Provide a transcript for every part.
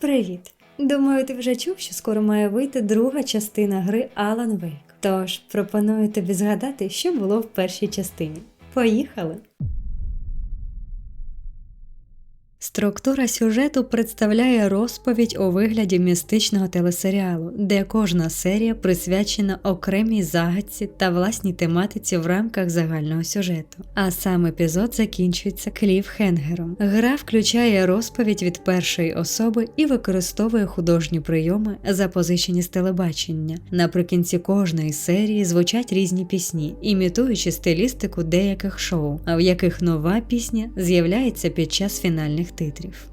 Привіт! Думаю, ти вже чув, що скоро має вийти друга частина гри Alan Wake. Тож пропоную тобі згадати, що було в першій частині. Поїхали! Структура сюжету представляє розповідь у вигляді містичного телесеріалу, де кожна серія присвячена окремій загадці та власній тематиці в рамках загального сюжету. А сам епізод закінчується кліфхенгером. Гра включає розповідь від першої особи і використовує художні прийоми, запозичені з телебачення. Наприкінці кожної серії звучать різні пісні, імітуючи стилістику деяких шоу, в яких нова пісня з'являється під час фінальних титрів.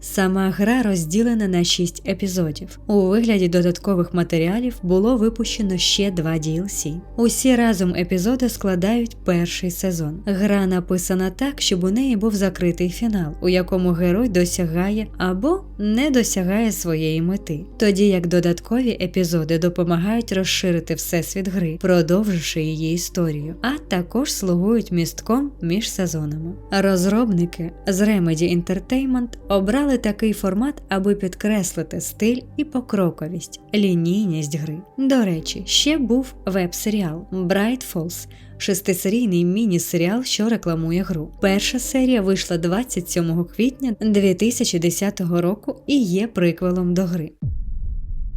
Сама гра розділена на 6 епізодів. У вигляді додаткових матеріалів було випущено ще два DLC. Усі разом епізоди складають перший сезон. Гра написана так, щоб у неї був закритий фінал, у якому герой досягає або не досягає своєї мети, тоді як додаткові епізоди допомагають розширити всесвіт гри, продовживши її історію, а також слугують містком між сезонами. Розробники з Remedy Entertainment обрали такий формат, аби підкреслити стиль і покроковість, лінійність гри. До речі, ще був веб-серіал Bright Falls, шестисерійний міні-серіал, що рекламує гру. Перша серія вийшла 27 квітня 2010 року і є приквелом до гри.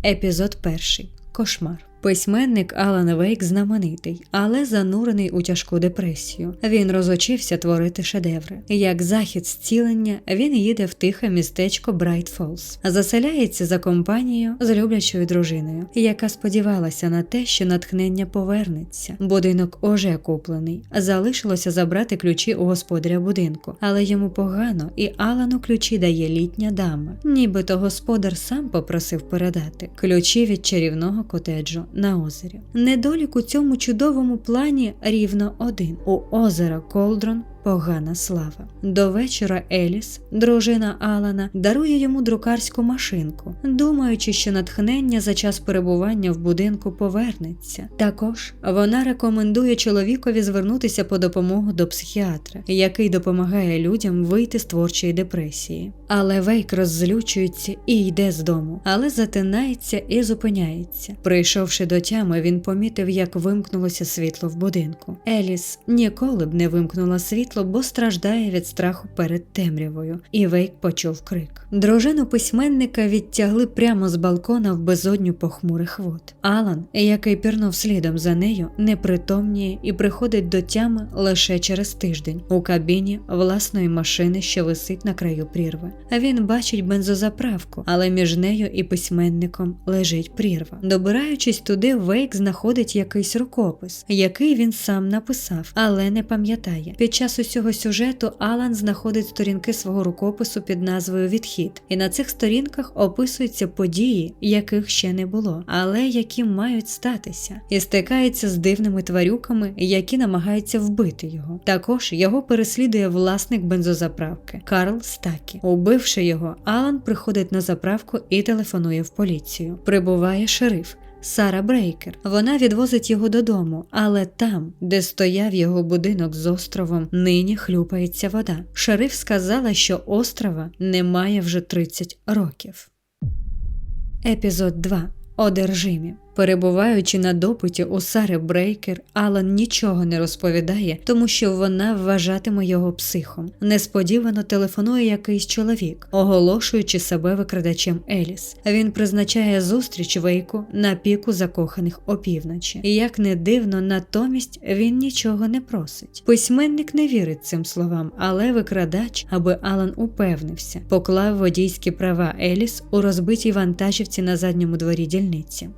Епізод перший. Кошмар. Письменник Алан Вейк знаменитий, але занурений у тяжку депресію. Він розучився творити шедеври. Як захід зцілення, він їде в тихе містечко Брайт Фолз, заселяється за компанією з люблячою дружиною, яка сподівалася на те, що натхнення повернеться. Будинок уже куплений. Залишилося забрати ключі у господаря будинку, але йому погано, і Алану ключі дає літня дама. Нібито господар сам попросив передати ключі від чарівного котеджу на озері. Недолік у цьому чудовому плані рівно один: у озера Колдрон погана слава. До вечора Еліс, дружина Алана, дарує йому друкарську машинку, думаючи, що натхнення за час перебування в будинку повернеться. Також вона рекомендує чоловікові звернутися по допомогу до психіатра, який допомагає людям вийти з творчої депресії. Але Вейк роззлючується і йде з дому, але затинається і зупиняється. Прийшовши до тями, він помітив, як вимкнулося світло в будинку. Еліс ніколи б не вимкнула світло, бо страждає від страху перед темрявою, і Вейк почув крик. Дружину письменника відтягли прямо з балкона в безодню похмурих вод. Алан, який пірнув слідом за нею, непритомніє і приходить до тями лише через тиждень у кабіні власної машини, що висить на краю прірви. Він бачить бензозаправку, але між нею і письменником лежить прірва. Добираючись туди, Вейк знаходить якийсь рукопис, який він сам написав, але не пам'ятає. Під час усього сюжету Алан знаходить сторінки свого рукопису під назвою Відхід, і на цих сторінках описуються події, яких ще не було, але які мають статися, і стикається з дивними тварюками, які намагаються вбити його. Також його переслідує власник бензозаправки Карл Стакі. Убивши його, Алан приходить на заправку і телефонує в поліцію. Прибуває шериф. Сара Брейкер. Вона відвозить його додому, але там, де стояв його будинок з островом, нині хлюпається вода. Шериф сказала, що острова немає вже 30 років. Епізод 2. Одержимі. Перебуваючи на допиті у Сари Брейкер, Алан нічого не розповідає, тому що вона вважатиме його психом. Несподівано телефонує якийсь чоловік, оголошуючи себе викрадачем Еліс. Він призначає зустріч Вейку на піку закоханих опівночі. І як не дивно, натомість він нічого не просить. Письменник не вірить цим словам, але викрадач, аби Алан упевнився, поклав водійські права Еліс у розбитій вантажівці на задньому дворі дільниці.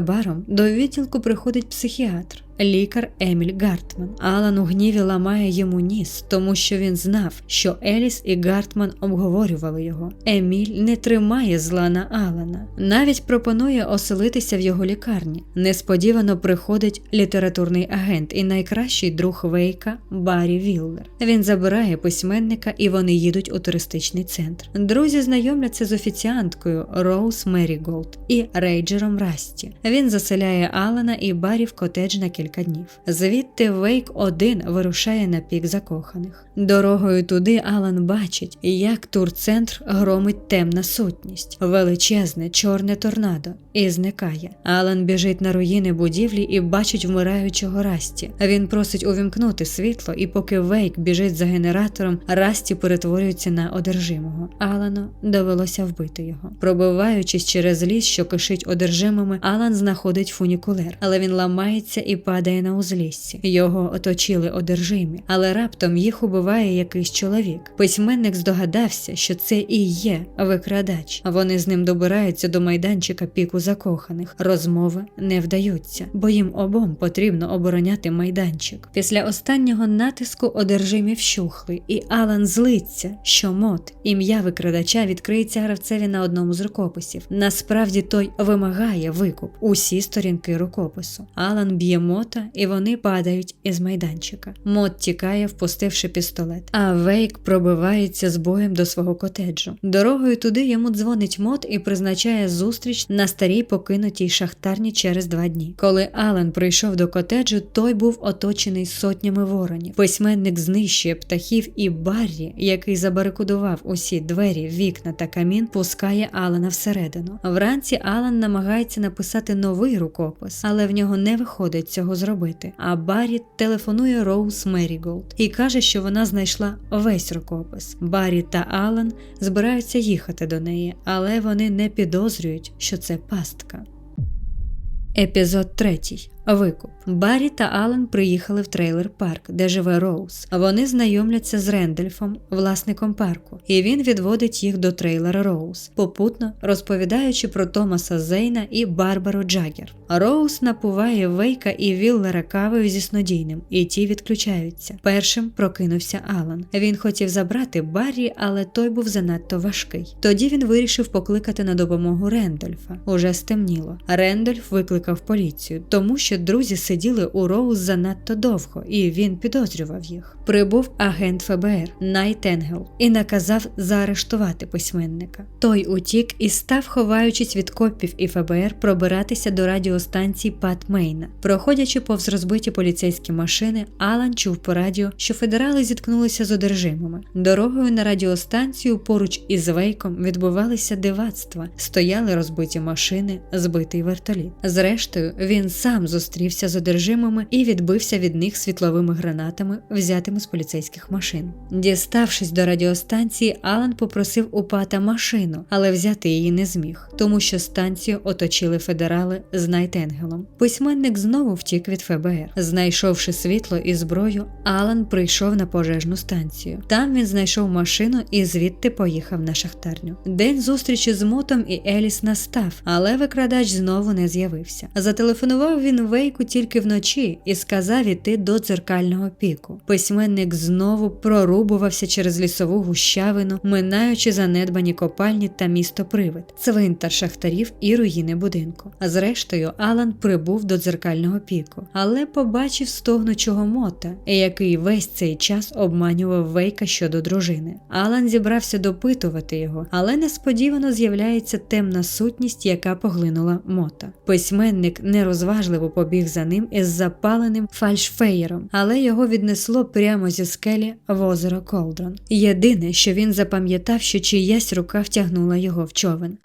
Незабаром до відділку приходить психіатр. Лікар Еміль Гартман. Алан у гніві ламає йому ніс, тому що він знав, що Еліс і Гартман обговорювали його. Еміль не тримає зла на Алана, навіть пропонує оселитися в його лікарні. Несподівано приходить літературний агент і найкращий друг Вейка Баррі Віллер. Він забирає письменника і вони їдуть у туристичний центр. Друзі знайомляться з офіціанткою Роуз Меріголд і рейджером Расті. Він заселяє Алана і Баррі в котедж на кілька декілька днів. Звідти Вейк один вирушає на пік закоханих. Дорогою туди Алан бачить, як турцентр громить темна сутність, величезне чорне торнадо, і зникає. Алан біжить на руїни будівлі і бачить вмираючого Расті. Він просить увімкнути світло, і поки Вейк біжить за генератором, Расті перетворюється на одержимого. Алану довелося вбити його. Пробиваючись через ліс, що кишить одержимими, Алан знаходить фунікулер, але він ламається і падає на узліссі. Його оточили одержимі, але раптом їх убиває якийсь чоловік. Письменник здогадався, що це і є викрадач. Вони з ним добираються до майданчика піку закоханих. Розмови не вдаються, бо їм обом потрібно обороняти майданчик. Після останнього натиску одержимі вщухли, і Алан злиться, що мод, ім'я викрадача відкриється гравцеві на одному з рукописів. Насправді той вимагає викуп усі сторінки рукопису. Алан б'є мота, і вони падають із майданчика. Мот тікає, впустивши пістолет. А Вейк пробивається з боєм до свого котеджу. Дорогою туди йому дзвонить мот і призначає зустріч на старій покинутій шахтарні через два дні. Коли Алан прийшов до котеджу, той був оточений сотнями воронів. Письменник знищує птахів, і Баррі, який забарикудував усі двері, вікна та камін, пускає Алана всередину. Вранці Алан намагається написати новий рукопис, але в нього не виходить цього зробити. А Баррі телефонує Роуз Меріголд і каже, що вона знайшла весь рукопис. Баррі та Алан збираються їхати до неї, але вони не підозрюють, що це пастка. Епізод третій. Викуп. Баррі та Алан приїхали в трейлер парк, де живе Роуз. Вони знайомляться з Рендельфом, власником парку, і він відводить їх до трейлера Роуз, попутно розповідаючи про Томаса Зейна і Барбару Джаггер. Роуз напуває Вейка і Віллера кавою зі снодійним, і ті відключаються. Першим прокинувся Алан. Він хотів забрати Баррі, але той був занадто важкий. Тоді він вирішив покликати на допомогу Рендольфа. Уже стемніло. Рендольф викликав поліцію, тому що друзі сиділи у Роуз занадто довго, і він підозрював їх. Прибув агент ФБР Найт Енгел і наказав заарештувати письменника. Той утік і став, ховаючись від копів і ФБР, пробиратися до радіостанції Пат Мейна. Проходячи повз розбиті поліцейські машини, Алан чув по радіо, що федерали зіткнулися з одержимими. Дорогою на радіостанцію поруч із Вейком відбувалися дивацтва, стояли розбиті машини, збитий вертоліт. Зрештою, він сам зустрівся з одержимими і відбився від них світловими гранатами, взятими з поліцейських машин. Діставшись до радіостанції, Алан попросив у пата машину, але взяти її не зміг, тому що станцію оточили федерали з Найтенгелом. Письменник знову втік від ФБР. Знайшовши світло і зброю, Алан прийшов на пожежну станцію. Там він знайшов машину і звідти поїхав на шахтарню. День зустрічі з Мотом і Еліс настав, але викрадач знову не з'явився. Зателефонував він Вейку тільки вночі і сказав іти до дзеркального піку. Письменник знову прорубувався через лісову гущавину, минаючи занедбані копальні та місто Привид, цвинтар шахтарів і руїни будинку. А зрештою, Алан прибув до дзеркального піку, але побачив стогнучого мота, який весь цей час обманював Вейка щодо дружини. Алан зібрався допитувати його, але несподівано з'являється темна сутність, яка поглинула мота. Письменник нерозважливо побіг за ним із запаленим фальшфеєром, але його віднесло прямо зі скелі в озеро Колдрон. Єдине, що він запам'ятав, що чиясь рука втягнула його в човен.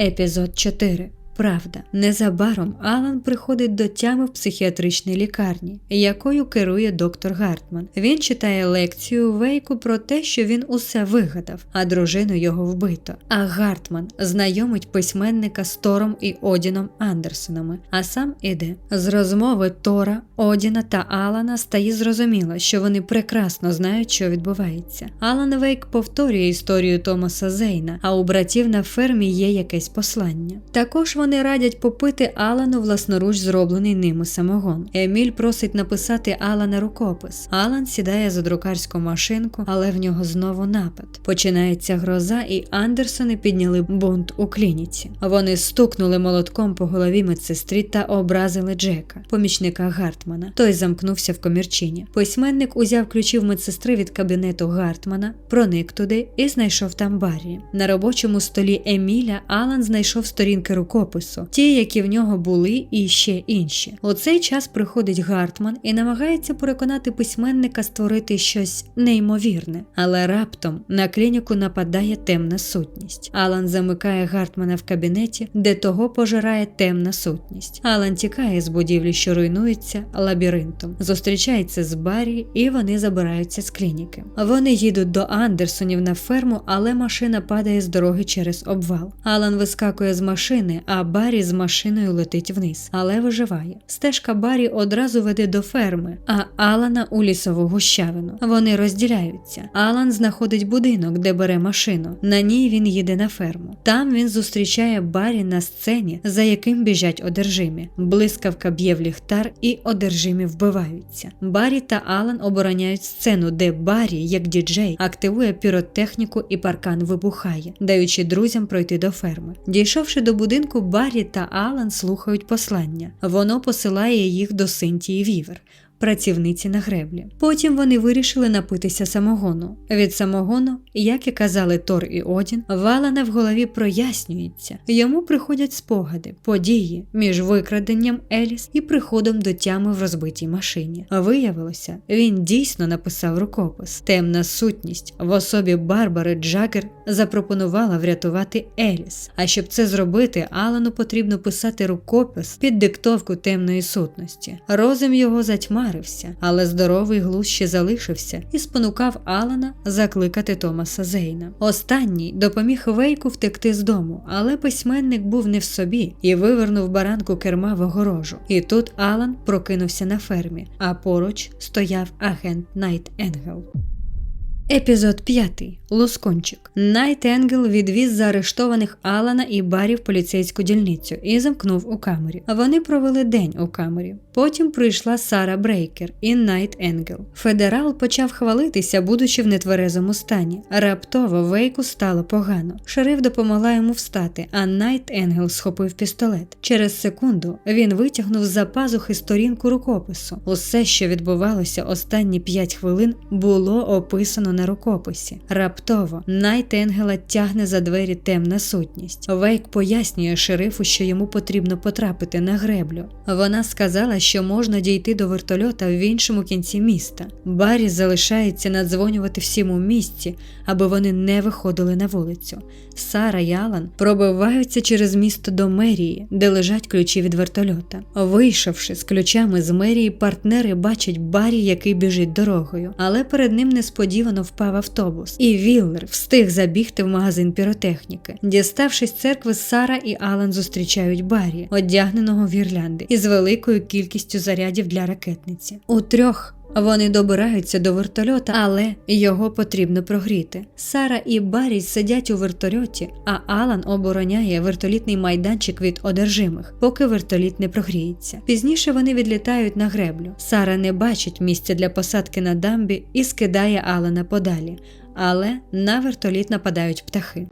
Епізод 4 Правда, незабаром Алан приходить до тями в психіатричній лікарні, якою керує доктор Гартман. Він читає лекцію Вейку про те, що він усе вигадав, а дружину його вбито. А Гартман знайомить письменника з Тором і Одіном Андерсонами, а сам іде. З розмови Тора, Одіна та Алана стає зрозуміло, що вони прекрасно знають, що відбувається. Алан Вейк повторює історію Томаса Зейна, а у братів на фермі є якесь послання. Також вони вони радять попити Алану власноруч зроблений ними самогон. Еміль просить написати Алана рукопис. Алан сідає за друкарську машинку, але в нього знову напад. Починається гроза, і Андерсони підняли бунт у клініці. Вони стукнули молотком по голові медсестрі та образили Джека, помічника Гартмана. Той замкнувся в комірчині. Письменник узяв ключі в медсестри від кабінету Гартмана, проник туди і знайшов там Баррі. На робочому столі Еміля Алан знайшов сторінки рукопису рукопису, ті, які в нього були, і ще інші. У цей час приходить Гартман і намагається переконати письменника створити щось неймовірне, але раптом на клініку нападає темна сутність. Алан замикає Гартмана в кабінеті, де того пожирає темна сутність. Алан тікає з будівлі, що руйнується лабіринтом, зустрічається з Баррі, і вони забираються з клініки. Вони їдуть до Андерсонів на ферму, але машина падає з дороги через обвал. Алан вискакує з машини, а Баррі з машиною летить вниз, але виживає. Стежка Баррі одразу веде до ферми, а Алана у лісову гущавину. Вони розділяються. Алан знаходить будинок, де бере машину. На ній він їде на ферму. Там він зустрічає Баррі на сцені, за яким біжать одержимі. Блискавка б'є в ліхтар, і одержимі вбиваються. Баррі та Алан обороняють сцену, де Баррі, як діджей, активує піротехніку і паркан вибухає, даючи друзям пройти до ферми. Дійшовши до будинку, Баррі та Алан слухають послання. Воно посилає їх до Синтії Вівер. Працівниці на греблі. Потім вони вирішили напитися самогону. Від самогону, як і казали Тор і Одін, Валана в голові прояснюється. Йому приходять спогади, події між викраденням Еліс і приходом до тями в розбитій машині. Виявилося, він дійсно написав рукопис. Темна сутність в особі Барбари Джагер запропонувала врятувати Еліс. А щоб це зробити, Алану потрібно писати рукопис під диктовку темної сутності. Розум його затьмарився, але здоровий глузд ще залишився і спонукав Алана закликати Томаса Зейна. Останній допоміг Вейку втекти з дому, але письменник був не в собі і вивернув баранку керма в огорожу. І тут Алан прокинувся на фермі, а поруч стояв агент Найт Енгел. Епізод 5. Лоскончик. Найт Енгел відвіз заарештованих Алана і Барі в поліцейську дільницю і замкнув у камері. Вони провели день у камері. Потім прийшла Сара Брейкер і Найт Енгел. Федерал почав хвалитися, будучи в нетверезому стані. Раптово Вейку стало погано. Шериф допомогла йому встати, а Найт Енгел схопив пістолет. Через секунду він витягнув з-за пазухи сторінку рукопису. Усе, що відбувалося останні п'ять хвилин, було описано на рукописі. Раптово Найт Енгела тягне за двері темна сутність. Вейк пояснює шерифу, що йому потрібно потрапити на греблю. Вона сказала, що можна дійти до вертольота в іншому кінці міста. Баррі залишається надзвонювати всім у місті, аби вони не виходили на вулицю. Сара і Алан пробиваються через місто до мерії, де лежать ключі від вертольота. Вийшовши з ключами з мерії, партнери бачать Баррі, який біжить дорогою, але перед ним несподівано впав автобус, і Віллер встиг забігти в магазин піротехніки. Діставшись церкви, Сара і Алан зустрічають Баррі, одягненого в гірлянди, із великою кількістю зарядів для ракетниці. У трьох вони добираються до вертольота, але його потрібно прогріти. Сара і Баррі сидять у вертольоті, а Алан обороняє вертолітний майданчик від одержимих, поки вертоліт не прогріється. Пізніше вони відлітають на греблю. Сара не бачить місця для посадки на дамбі і скидає Алана подалі, але на вертоліт нападають птахи.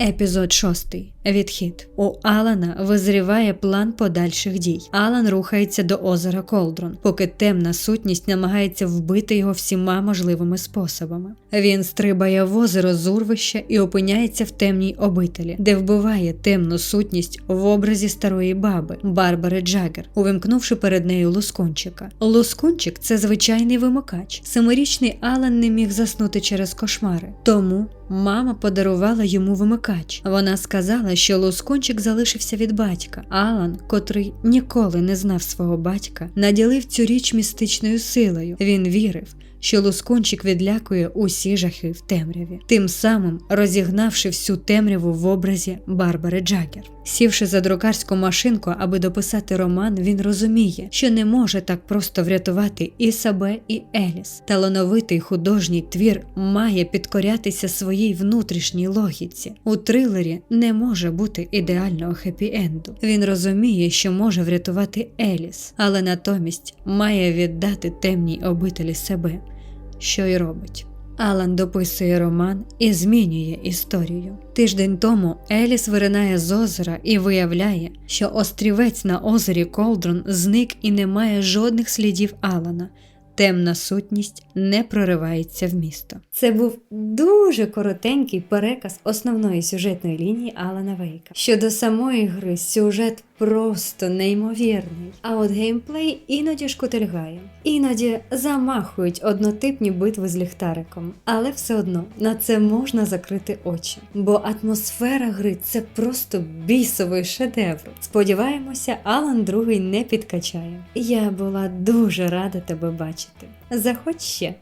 Епізод 6. Відхід. У Алана визріває план подальших дій. Алан рухається до озера Колдрон, поки темна сутність намагається вбити його всіма можливими способами. Він стрибає в озеро з урвища і опиняється в темній обителі, де вбиває темну сутність в образі старої баби Барбари Джаггер, увімкнувши перед нею лускунчика. Лускунчик це звичайний вимикач. Семирічний Алан не міг заснути через кошмари, тому мама подарувала йому вимикач. Вона сказала, що лоскончик залишився від батька. Алан, котрий ніколи не знав свого батька, наділив цю річ містичною силою. Він вірив. Що лускунчик відлякує усі жахи в темряві, тим самим розігнавши всю темряву в образі Барбари Джаггер. Сівши за друкарську машинку, аби дописати роман, він розуміє, що не може так просто врятувати і себе, і Еліс. Талановитий художній твір має підкорятися своїй внутрішній логіці. У трилері не може бути ідеального хеппі-енду. Він розуміє, що може врятувати Еліс, але натомість має віддати темній обителі себе, що й робить. Алан дописує роман і змінює історію. Тиждень тому Еліс виринає з озера і виявляє, що острівець на озері Колдрон зник і не має жодних слідів Алана. темна сутність не проривається в місто. Це був дуже коротенький переказ основної сюжетної лінії Алана Вейка. Щодо самої гри, сюжет просто неймовірний. А от геймплей іноді шкутильгає, іноді замахують однотипні битви з ліхтариком, але все одно на це можна закрити очі, бо атмосфера гри це просто бісовий шедевр. Сподіваємося, Алан другий не підкачає. Я була дуже рада тебе бачити. Заходь ще.